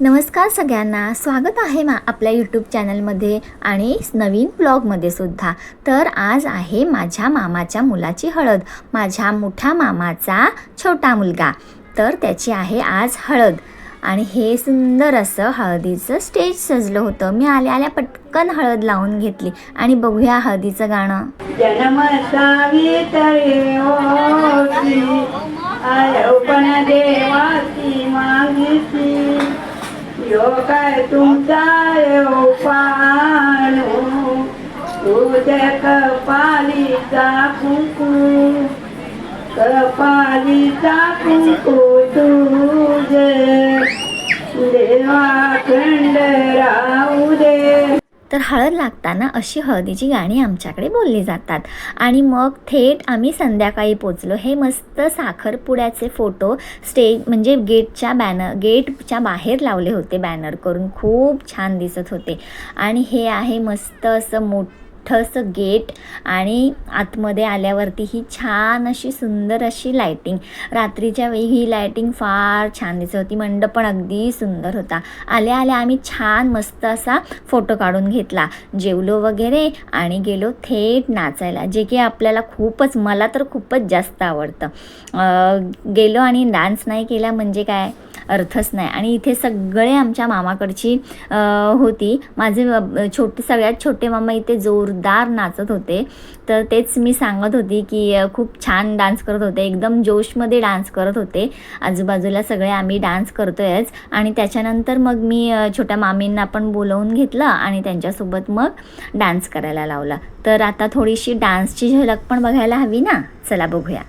नमस्कार सगळ्यांना. स्वागत आहे मा आपल्या यूट्यूब चॅनलमध्ये आणि नवीन ब्लॉगमध्ये सुद्धा. तर आज आहे माझ्या मामाच्या मुलाची हळद. माझ्या मोठ्या मामाचा छोटा मुलगा. तर त्याची आहे आज हळद. आणि हे सुंदर असं हळदीचं स्टेज सजलं होतं. मी आल्या आल्या पटकन हळद लावून घेतली. आणि बघूया हळदीचं गाणं. जन्म काय तुमचा यो पाणू तुझ्या कपालीचा कुंकू. कपालीचा कुंकू तुझे. देवा खंड राहू दे. तर हळद लागताना अशी हळदीची गाणी आमच्याकडे बोलली जातात. आणि मग थेट आम्ही संध्याकाळी पोचलो. हे मस्त साखरपुड्याचे फोटो स्टेज म्हणजे गेटच्या बॅनर गेटच्या बाहेर लावले होते बॅनर करून. खूप छान दिसत होते. आणि हे आहे मस्त असं मोठं मोठंसं गेट आणि आतमध्ये आल्यावरती ही छान अशी सुंदर अशी लायटिंग रात्रीच्या वेळी ही लायटिंग फार छान दिसत होती. मंडप पण अगदी सुंदर होता. आल्या आल्या आम्ही छान मस्त असा फोटो काढून घेतला. जेवलो वगैरे आणि गेलो थेट नाचायला जे की आपल्याला खूपच मला तर खूपच जास्त आवडतं. गेलो आणि डान्स नाही केला म्हणजे काय? अर्थच नाही. आणि इथे सगळे आमच्या मामाकडची होती. माझे छोटे सगळ्यात छोटे मामा इथे जोर जोरदार नाचत होते. तर तेच मी सांगत होती की खूप छान डान्स करत होते. एकदम जोशमध्ये डान्स करत होते. आजूबाजूला सगळे आम्ही डान्स करतोयच. आणि त्याच्यानंतर मग मी छोट्या मामींना पण बोलवून घेतलं आणि त्यांच्यासोबत मग डान्स करायला लावला. तर आता थोडीशी डान्सची झलक पण बघायला हवी ना? चला बघूया.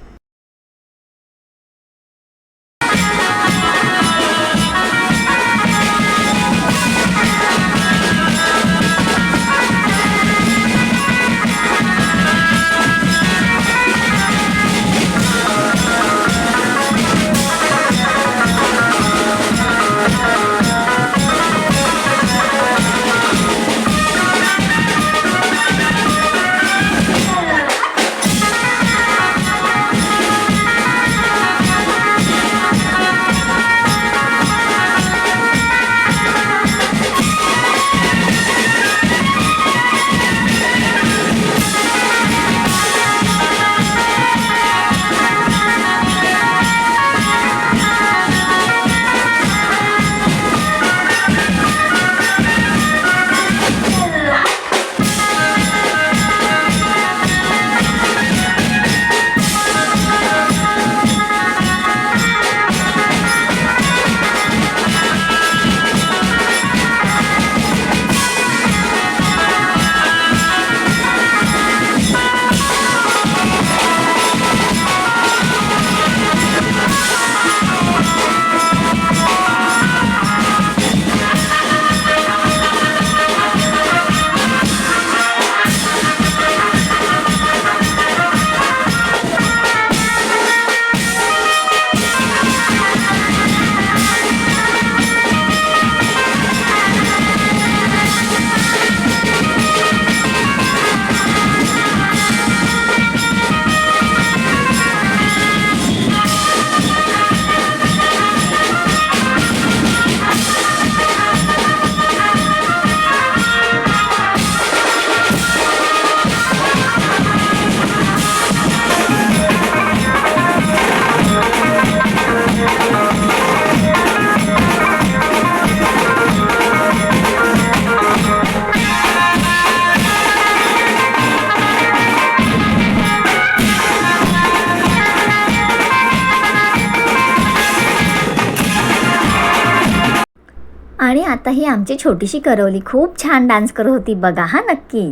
आता ही आमची छोटीशी करवली. खूप छान डान्स करत होती बघा हा नक्की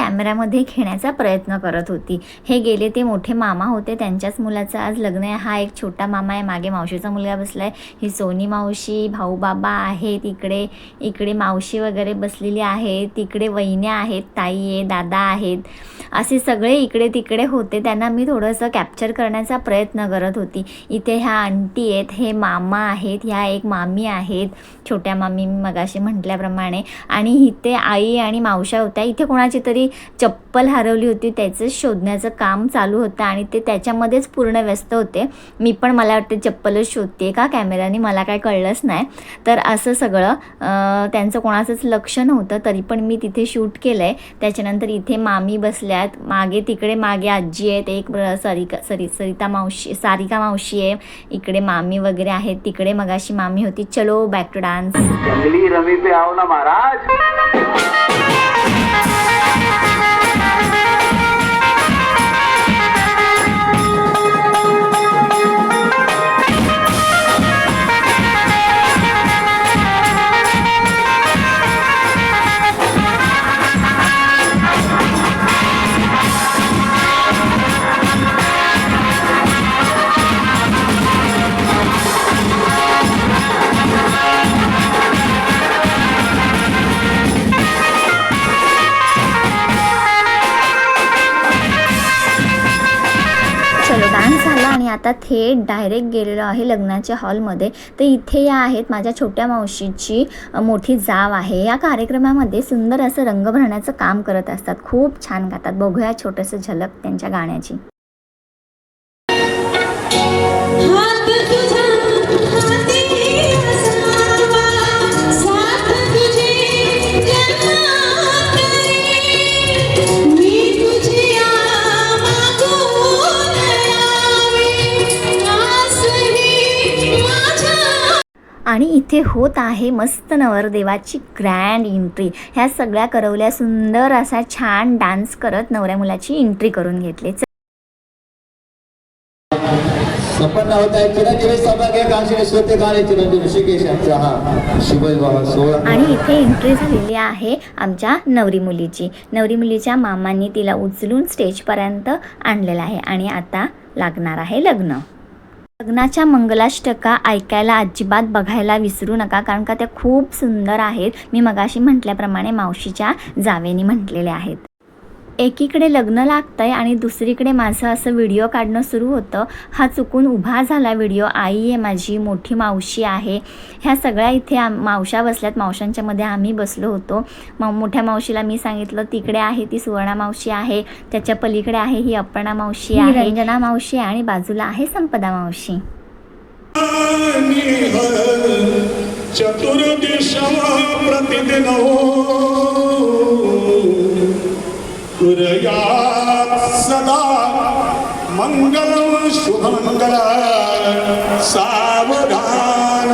कॅमेऱ्यामध्ये घेण्याचा प्रयत्न करत होती. हे गेले ते मोठे मामा होते. त्यांच्याच मुलाचं आज लग्न आहे. हा एक छोटा मामा आहे. मागे मावशीचा मुलगा बसला आहे ही सोनी मावशी भाऊ बाबा आहेत. इकडे इकडे मावशी वगैरे बसलेली आहे तिकडे वहिन्या आहेत. ताई आहे दादा आहेत. असे सगळे इकडे तिकडे होते. त्यांना मी थोडंसं कॅप्चर करण्याचा प्रयत्न करत होती. इथे ह्या आंटी आहेत. हे मामा आहेत. ह्या एक मामी आहेत. छोट्या मामी मी मगाशी म्हटल्याप्रमाणे. आणि इथे आई आणि मावशा होत्या. इथे कोणाची तरी चप्पल हरवली होती त्याचं शोधण्याचं काम चालू होतं आणि ते त्याच्यामध्येच पूर्ण व्यस्त होते. मी पण मला वाटते चप्पलच शोधते का कॅमेऱ्याने मला काय कळलंच नाही. तर असं सगळं त्यांचं कोणाचंच लक्ष नव्हतं तरी पण मी तिथे शूट केलं आहे त्याच्यानंतर इथे मामी बसल्यात. मागे तिकडे मागे आजी आहेत. एक सरिका सरी सरिता मावशी सारिका मावशी आहे. इकडे मामी वगैरे आहेत. तिकडे मगाशी मामी होती. चलो back to dance Junglee Rummy पे आओ ना महाराज. Yeah. आता थेट डायरेक्ट गेलेलो आहे लग्नाच्या हॉलमध्ये तर इथे या आहेत माझ्या छोट्या मावशीची मोठी जाव आहे. या कार्यक्रमामध्ये सुंदर असं रंग भरण्याचं काम करत असतात. खूप छान गातात. बघूया छोटंसं झलक त्यांच्या गाण्याची. आणि इथे होत आहे मस्त नवरदेवाची ग्रँड एंट्री ह्या सगळ्या करवल्या सुंदर असा छान डान्स करत नवऱ्या मुलाची एंट्री करून घेतली. संपन्न होत आहे चिरंजीवी सौभाग्य श्रोते गाणे चिरंजीवी ऋषिकेश यांचा. हा आणि इथे एंट्री झालेली आहे आमच्या नवरी मुलीची. नवरी मुलीच्या मामांनी तिला उचलून स्टेजपर्यंत आणलेलं आहे. आणि आता लागणार आहे लग्न. लग्नाच्या मंगलाष्टका ऐकायला अजिबात बघायला विसरू नका कारण का त्या खूप सुंदर आहेत. मी मगाशी म्हटल्याप्रमाणे मावशीच्या जावेनी म्हटलेल्या आहेत. एकीकडे लग्न लागतंय आणि दुसरीकडे माझं असं व्हिडिओ काढणं सुरू होतं. हा चुकून उभा झाला व्हिडिओ. आई आहे माझी मोठी मावशी आहे. ह्या सगळ्या इथे आम मावशा बसल्यात. मावशांच्या मध्ये आम्ही बसलो होतो. मग मोठ्या मावशीला मी सांगितलं तिकडे आहे ती सुवर्णा मावशी आहे. त्याच्या पलीकडे आहे ही अपर्णा मावशी आहे. रंजना मावशी आहे आणि बाजूला आहे संपदा मावशी. चतुर्दिशं प्रतिदिनो कुर्यात् सदा मङ्गलं शुभमङ्गल सावधान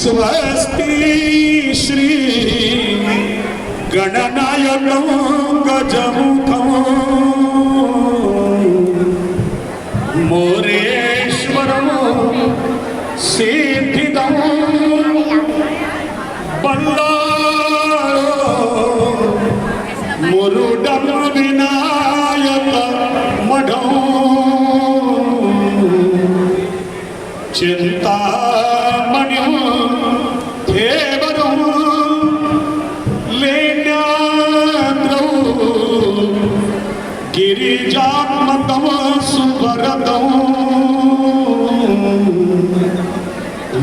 स्वस्ति श्री गणनायकं गजमुखम् चिन्तामणिं देवरं लेण्याद्रौ गिरिजात्मकं सुवरदं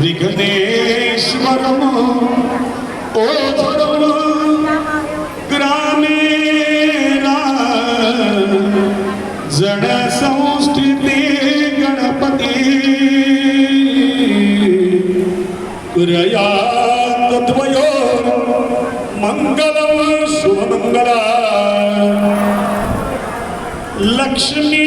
विघ्नेश्वरम् ओधरं कुर्याद्वयो मङ्गलं शुभमङ्गला लक्ष्मी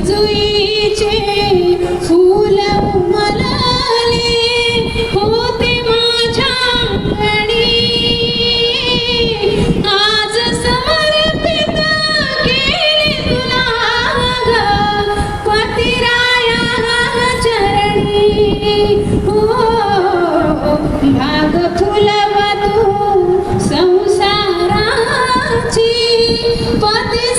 जुईचे फूल मलाले होते माझ्या आज समर्पित केले तुला पतिराया चरणी. हो भाग फुलवा संसाराची पती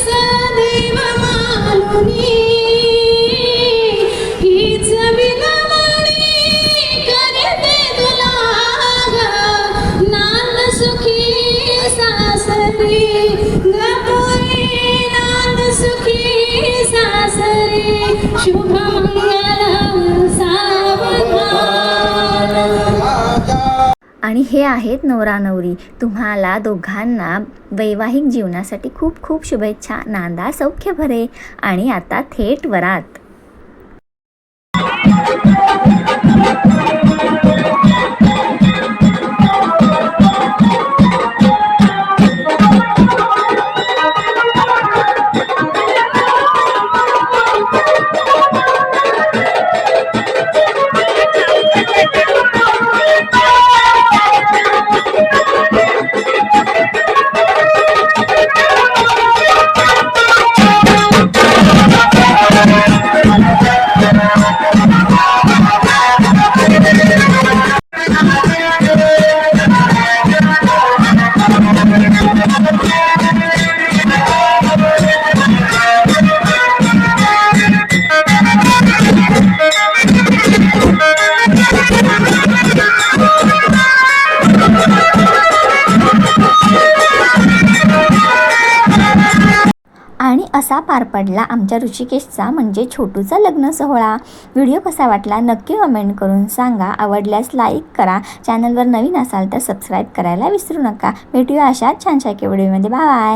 आणि हे आहेत नवरा नवरी तुम्हाला दोघांना वैवाहिक जीवनासाठी खूप खूप शुभेच्छा. नांदा सौख्य भरे. आणि आता थेट वरात. पार पडला. आमच्या ऋषिकेशचा म्हणजे छोटूचा लग्न सोहळा. व्हिडिओ कसा वाटला नक्की कमेंट करून सांगा. आवडल्यास लाईक करा. चॅनलवर नवीन असाल तर सबस्क्राईब करायला विसरू नका. भेटूया अशा छानशा छान व्हिडिओमध्ये बाय